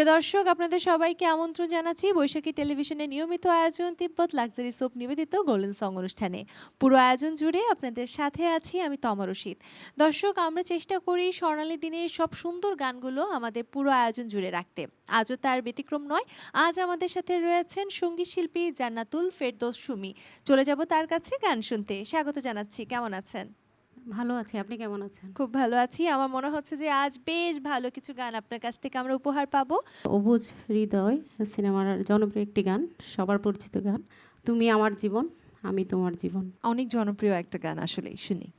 প্রিয় দর্শক, আপনাদের সবাইকে আমন্ত্রণ জানাচ্ছি বৈশাখী টেলিভিশনের নিয়মিত আয়োজন তিব্বত লাক্সারি সোপ নিবেদিত গোল্ডেন সং অনুষ্ঠানে। পুরো আয়োজন জুড়ে আপনাদের সাথে আছি আমি তমা রশিদ। দর্শক, আমরা চেষ্টা করি স্বর্ণালী দিনের সব সুন্দর গানগুলো আমাদের পুরো আয়োজন জুড়ে রাখতে। আজও তার ব্যতিক্রম নয়, আজ আমাদের সাথে রয়েছেন সংগীত শিল্পী জান্নাতুল ফেরদৌস সুমি। চলে যাব তার কাছে গান শুনতে। স্বাগত জানাচ্ছি, কেমন আছেন? ভালো আছি আপনি কেমন আছেন? খুব ভালো আছি। আমার মনে হচ্ছে যে আজ বেশ ভালো কিছু গান আপনার কাছ থেকে আমরা উপহার পাবো। অবুজ হৃদয় সিনেমার জনপ্রিয় একটি গান সবার পরিচিত গান তুমি আমার জীবন আমি তোমার জীবন। অনেক জনপ্রিয় একটা গান আসলে শুনি।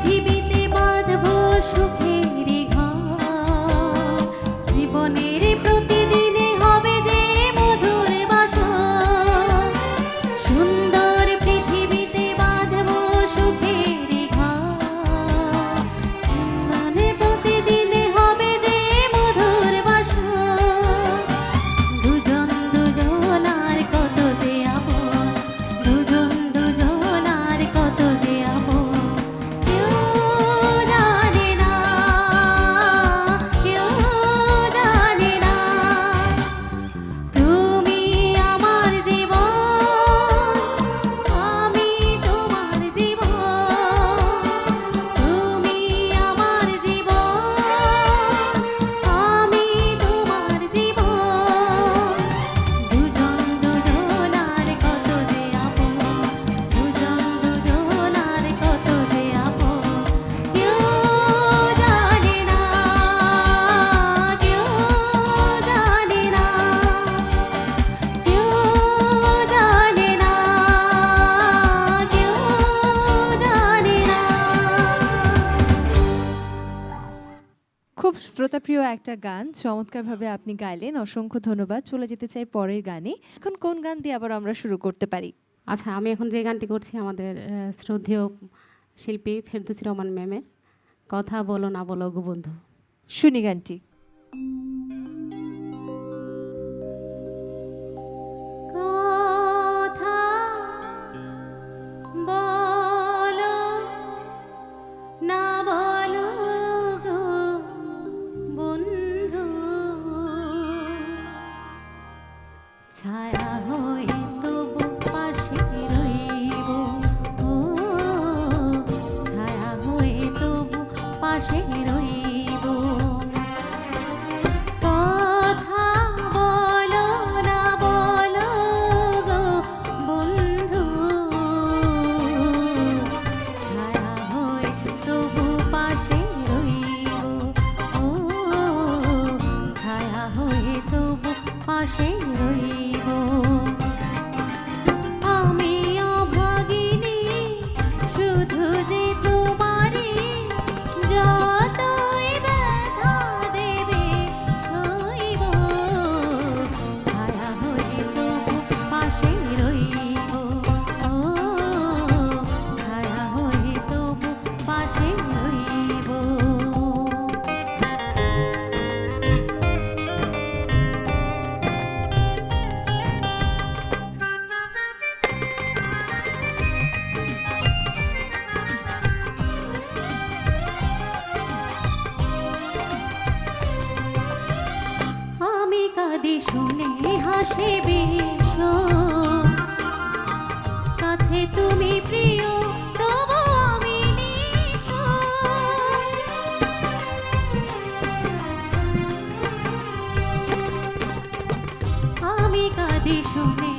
সুন্দর খুব শ্রোতাপ্রিয় একটা গান। চমৎকারভাবে আপনি গাইলেন। অসংখ্য ধন্যবাদ। চলে যেতে চাই পরের গানে এখন কোন গান দিয়ে আবার আমরা শুরু করতে পারি? আচ্ছা আমি এখন যে গানটি করছি আমাদের শ্রদ্ধেয় শিল্পী ফেরদুসি রহমান ম্যামের কথা বলো না বলো গোবন্ধু শুনি গানটি। কাছে তুমি প্রিয় আমি আমি কাঁদি শুনে